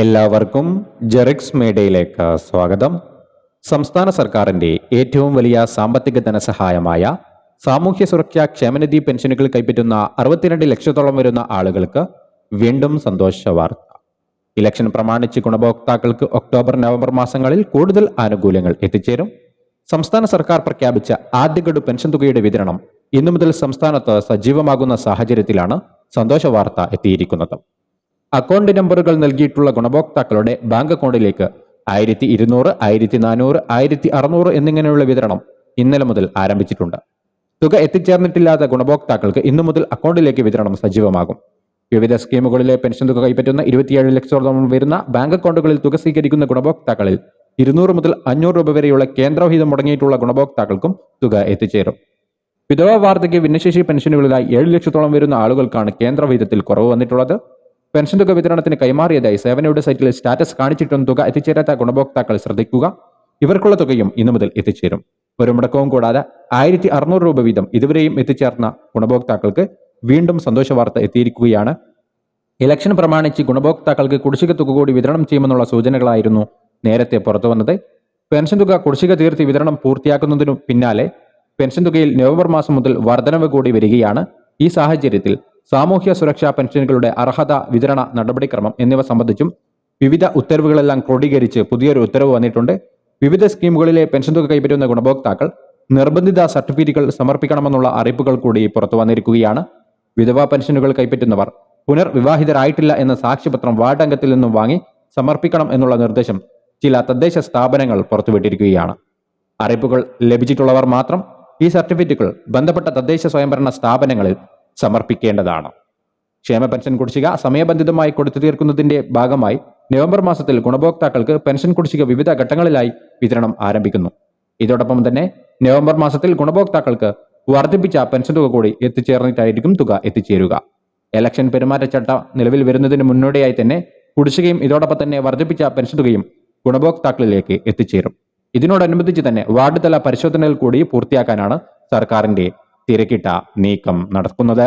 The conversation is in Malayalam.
എല്ലാവർക്കും ജെറിക്സ് മേഡയിലേക്ക് സ്വാഗതം. സംസ്ഥാന സർക്കാരിന്റെ ഏറ്റവും വലിയ സാമ്പത്തിക ധനസഹായമായ സാമൂഹ്യ സുരക്ഷാ ക്ഷേമനിധി പെൻഷനുകൾ കൈപ്പറ്റുന്ന അറുപത്തിരണ്ട് ലക്ഷത്തോളം വരുന്ന ആളുകൾക്ക് വീണ്ടും സന്തോഷ വാർത്ത. ഇലക്ഷൻ പ്രമാണിച്ച് ഗുണഭോക്താക്കൾക്ക് ഒക്ടോബർ നവംബർ മാസങ്ങളിൽ കൂടുതൽ ആനുകൂല്യങ്ങൾ എത്തിച്ചേരും. സംസ്ഥാന സർക്കാർ പ്രഖ്യാപിച്ച ആദ്യഗഡു പെൻഷൻ തുകയുടെ വിതരണം ഇന്നു മുതൽ സംസ്ഥാനത്ത് സജീവമാകുന്ന സാഹചര്യത്തിലാണ് സന്തോഷ വാർത്ത എത്തിയിരിക്കുന്നത്. അക്കൗണ്ട് നമ്പറുകൾ നൽകിയിട്ടുള്ള ഗുണഭോക്താക്കളുടെ ബാങ്ക് അക്കൗണ്ടിലേക്ക് ആയിരത്തി ഇരുന്നൂറ് ആയിരത്തി നാനൂറ് ആയിരത്തി അറുന്നൂറ് എന്നിങ്ങനെയുള്ള വിതരണം ഇന്നലെ മുതൽ ആരംഭിച്ചിട്ടുണ്ട്. തുക എത്തിച്ചേർന്നിട്ടില്ലാത്ത ഗുണഭോക്താക്കൾക്ക് ഇന്നു മുതൽ അക്കൗണ്ടിലേക്ക് വിതരണം സജീവമാകും. വിവിധ സ്കീമുകളിലെ പെൻഷൻ തുക കൈപ്പറ്റുന്ന ഇരുപത്തിയേഴ് ലക്ഷത്തോളം വരുന്ന ബാങ്ക് അക്കൗണ്ടുകളിൽ തുക സ്വീകരിക്കുന്ന ഗുണഭോക്താക്കളിൽ ഇരുന്നൂറ് മുതൽ അഞ്ഞൂറ് രൂപ വരെയുള്ള കേന്ദ്രവിഹിതം മുടങ്ങിയിട്ടുള്ള ഗുണഭോക്താക്കൾക്കും തുക എത്തിച്ചേരും. വിധവ വാർദ്ധക്യ ഭിന്നശേഷി പെൻഷനുകളിലായി ഏഴ് ലക്ഷത്തോളം വരുന്ന ആളുകൾക്കാണ് കേന്ദ്രവിഹിതത്തിൽ കുറവ് വന്നിട്ടുള്ളത്. പെൻഷൻ തുക വിതരണത്തിന് കൈമാറിയതായി സേവനയുടെ സൈറ്റിൽ സ്റ്റാറ്റസ് കാണിച്ചിട്ടും തുക എത്തിച്ചേരാത്ത ഗുണഭോക്താക്കൾ ശ്രദ്ധിക്കുക. ഇവർക്കുള്ള തുകയും ഇന്നു മുതൽ എത്തിച്ചേരും. ഒരു മുടക്കവും കൂടാതെ ആയിരത്തി അറുന്നൂറ് രൂപ വീതം ഇതുവരെയും എത്തിച്ചേർന്ന ഗുണഭോക്താക്കൾക്ക് വീണ്ടും സന്തോഷ വാർത്ത എത്തിയിരിക്കുകയാണ്. ഇലക്ഷൻ പ്രമാണിച്ച് ഗുണഭോക്താക്കൾക്ക് കുടിശ്ശിക തുക കൂടി വിതരണം ചെയ്യുമെന്നുള്ള സൂചനകളായിരുന്നു നേരത്തെ പുറത്തു വന്നത്. പെൻഷൻ തുക കുടിശ്ശിക തീർത്തി വിതരണം പൂർത്തിയാക്കുന്നതിനു പിന്നാലെ പെൻഷൻ തുകയിൽ നവംബർ മാസം മുതൽ വർധനവ് കൂടി വരികയാണ്. ഈ സാഹചര്യത്തിൽ സാമൂഹ്യ സുരക്ഷാ പെൻഷനുകളുടെ അർഹത വിതരണ നടപടിക്രമം എന്നിവ സംബന്ധിച്ചും വിവിധ ഉത്തരവുകളെല്ലാം ക്രോഡീകരിച്ച് പുതിയൊരു ഉത്തരവ് വന്നിട്ടുണ്ട്. വിവിധ സ്കീമുകളിലെ പെൻഷൻ തുക കൈപ്പറ്റുന്ന ഗുണഭോക്താക്കൾ നിർബന്ധിത സർട്ടിഫിക്കറ്റുകൾ സമർപ്പിക്കണമെന്നുള്ള അറിയിപ്പുകൾ കൂടി പുറത്തു വന്നിരിക്കുകയാണ്. വിധവാ പെൻഷനുകൾ കൈപ്പറ്റുന്നവർ പുനർവിവാഹിതരായിട്ടില്ല എന്ന സാക്ഷ്യപത്രം വാർഡ് അംഗത്തിൽ നിന്നും വാങ്ങി സമർപ്പിക്കണം എന്നുള്ള നിർദ്ദേശം ചില തദ്ദേശ സ്ഥാപനങ്ങൾ പുറത്തുവിട്ടിരിക്കുകയാണ്. അറിയിപ്പുകൾ ലഭിച്ചിട്ടുള്ളവർ മാത്രം ഈ സർട്ടിഫിക്കറ്റുകൾ ബന്ധപ്പെട്ട തദ്ദേശ സ്വയംഭരണ സ്ഥാപനങ്ങളിൽ സമർപ്പിക്കേണ്ടതാണ്. ക്ഷേമ പെൻഷൻ കുടിശ്ശിക സമയബന്ധിതമായി കൊടുത്തു തീർക്കുന്നതിന്റെ ഭാഗമായി നവംബർ മാസത്തിൽ ഗുണഭോക്താക്കൾക്ക് പെൻഷൻ കുടിശ്ശിക വിവിധ ഘട്ടങ്ങളിലായി വിതരണം ആരംഭിക്കുന്നു. ഇതോടൊപ്പം തന്നെ നവംബർ മാസത്തിൽ ഗുണഭോക്താക്കൾക്ക് വർദ്ധിപ്പിച്ച പെൻഷൻ തുക കൂടി എത്തിച്ചേർന്നിട്ടായിരിക്കും തുക എത്തിച്ചേരുക. ഇലക്ഷൻ പെരുമാറ്റച്ചട്ട നിലവിൽ വരുന്നതിന് മുന്നോടിയായി തന്നെ കുടിശ്ശികയും ഇതോടൊപ്പം തന്നെ വർദ്ധിപ്പിച്ച പെൻഷൻ തുകയും ഗുണഭോക്താക്കളിലേക്ക് എത്തിച്ചേരും. ഇതിനോടനുബന്ധിച്ച് തന്നെ വാർഡ് തല പരിശോധനകൾ കൂടി പൂർത്തിയാക്കാനാണ് സർക്കാരിന്റെ തിരക്കിട്ട നീക്കം നടക്കുന്നത്.